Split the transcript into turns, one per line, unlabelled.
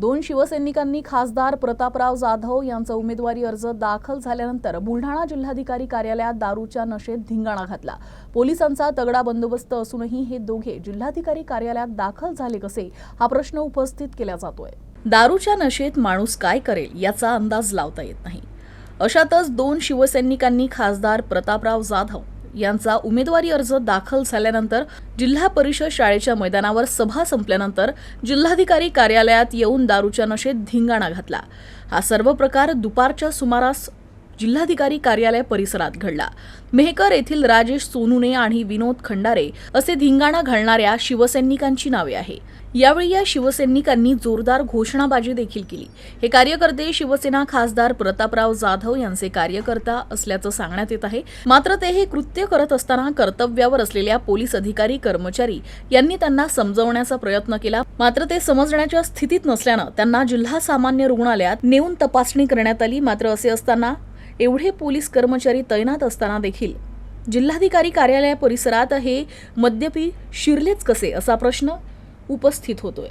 दोन शिवसैनिकांनी खासदार प्रतापराव जाधव यांचा उमेदवारी अर्ज दाखल झाल्यानंतर बुलढाणा जिल्हाधिकारी कार्यालयात दारूच्या नशेत धिंगाणा घातला. पोलिसांचा तगडा बंदोबस्त असूनही हे दोघे जिल्हाधिकारी कार्यालयात दाखल झाले कसे हा प्रश्न उपस्थित केला जातोय. दारूच्या नशेत माणूस काय करेल याचा अंदाज लावता येत नाही. अशातच दोन शिवसैनिकांनी खासदार प्रतापराव जाधव यांचा उमेदवारी अर्ज दाखल झाल्यानंतर जिल्हा परिषद शाळेच्या मैदानावर सभा संपल्यानंतर जिल्हाधिकारी कार्यालयात येऊन दारूच्या नशेत धिंगाणा घातला. हा सर्व प्रकार दुपारच्या सुमारास जिल्हाधिकारी कार्यालय परिसरात घडला. मेहकर येथील राजेश सोनुने आणि विनोद खंडारे असे धिंगाणा घालणाऱ्या शिवसैनिकांची नावे आहे. यावेळी या शिवसैनिकांनी जोरदार घोषणाबाजी देखील केली. हे कार्यकर्ते शिवसेना खासदार प्रतापराव जाधव यांचे कार्यकर्ता असल्याचं सांगण्यात येत आहे. मात्र ते हे कृत्य करत असताना कर्तव्यावर असलेल्या पोलीस अधिकारी कर्मचारी यांनी त्यांना समजवण्याचा प्रयत्न केला. मात्र ते समजण्याच्या स्थितीत नसल्यानं त्यांना जिल्हा सामान्य रुग्णालयात नेऊन तपासणी करण्यात आली. मात्र असे असताना एवढे पोलीस कर्मचारी तैनात असताना देखील जिल्हाधिकारी कार्यालय परिसरात हे मद्यपी शिरलेच कसे असा प्रश्न उपस्थित होतोय.